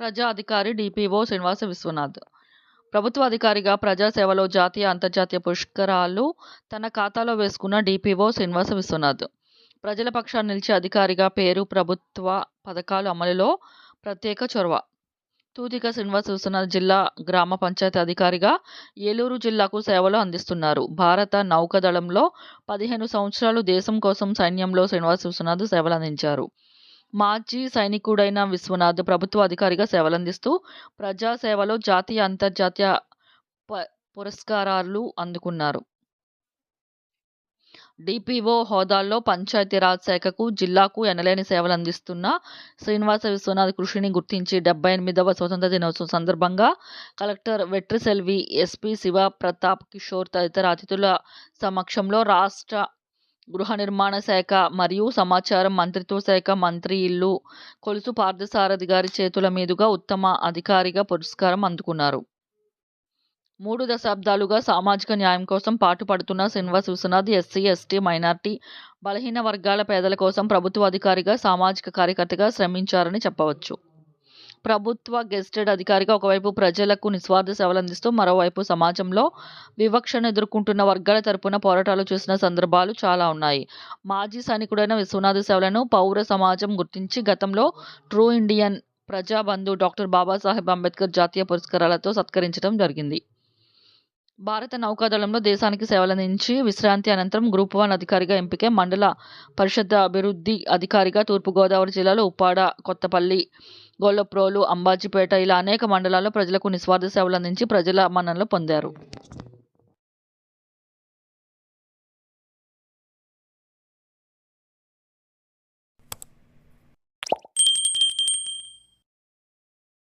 ప్రజా అధికారి డిపిఓ శ్రీనివాస విశ్వనాథ్. ప్రభుత్వ అధికారిగా ప్రజాసేవలో జాతీయ అంతర్జాతీయ పురస్కారాలు తన ఖాతాలో వేసుకున్న డిపిఓ శ్రీనివాస విశ్వనాథ్. ప్రజల పక్షాన్ని నిలిచే అధికారిగా పేరు ప్రభుత్వ పథకాలు అమలులో ప్రత్యేక చొరవ. తూతిక శ్రీనివాస విశ్వనాథ్ జిల్లా గ్రామ పంచాయతీ అధికారిగా ఏలూరు జిల్లాకు సేవలు అందిస్తున్నారు. భారత నౌకాదళంలో పదిహేను సంవత్సరాలు దేశం కోసం సైన్యంలో శ్రీనివాస విశ్వనాథ్ సేవలు అందించారు మాజీ సైనికుడైన విశ్వనాథ్ ప్రభుత్వ అధికారిగా సేవలందిస్తూ ప్రజాసేవలో జాతీయ అంతర్జాతీయ ప పురస్కారాలు అందుకున్నారు. డిపిఓ హోదాల్లో పంచాయతీరాజ్ శాఖకు జిల్లాకు ఎనలేని సేవలు అందిస్తున్న శ్రీనివాస విశ్వనాథ్ కృషిని గుర్తించి డెబ్బై ఎనిమిదవ స్వతంత్ర దినోత్సవం సందర్భంగా కలెక్టర్ వెట్రిసెల్వి ఎస్పీ శివ ప్రతాప్ కిషోర్ తదితర అతిథుల సమక్షంలో రాష్ట్ర గృహ నిర్మాణ శాఖ మరియు సమాచారం మంత్రిత్వ శాఖ మంత్రి ఇల్లు కొలుసు పార్థసారథి గారి చేతుల మీదుగా ఉత్తమ అధికారిగా పురస్కారం అందుకున్నారు. మూడు దశాబ్దాలుగా సామాజిక న్యాయం కోసం పాటుపడుతున్న Srinivas Viswanath SC ST minority బలహీన వర్గాల పేదల కోసం ప్రభుత్వ అధికారిగా సామాజిక కార్యకర్తగా శ్రమించారని చెప్పవచ్చు. ప్రభుత్వ గెస్టెడ్ అధికారిగా ఒకవైపు ప్రజలకు నిస్వార్థ సేవలు అందిస్తూ మరోవైపు సమాజంలో వివక్షను ఎదుర్కొంటున్న వర్గాల తరపున పోరాటాలు చేసిన సందర్భాలు చాలా ఉన్నాయి. మాజీ సైనికుడైన విశ్వనాథ్ సేవలను పౌర సమాజం గుర్తించి గతంలో true Indian Prajabandhu doctor Babasaheb Ambedkar జాతీయ పురస్కారాలతో సత్కరించడం జరిగింది. భారత నౌకాదళంలో దేశానికి సేవలందించి విశ్రాంతి అనంతరం గ్రూప్ వన్ అధికారిగా ఎంపికై మండల పరిషత్ అభివృద్ధి అధికారిగా తూర్పుగోదావరి జిల్లాలో ఉప్పాడ కొత్తపల్లి గొల్లప్రోలు అంబాజీపేట ఇలా అనేక మండలాల్లో ప్రజలకు నిస్వార్థ సేవలు అందించి ప్రజల మన్ననలు పొందారు.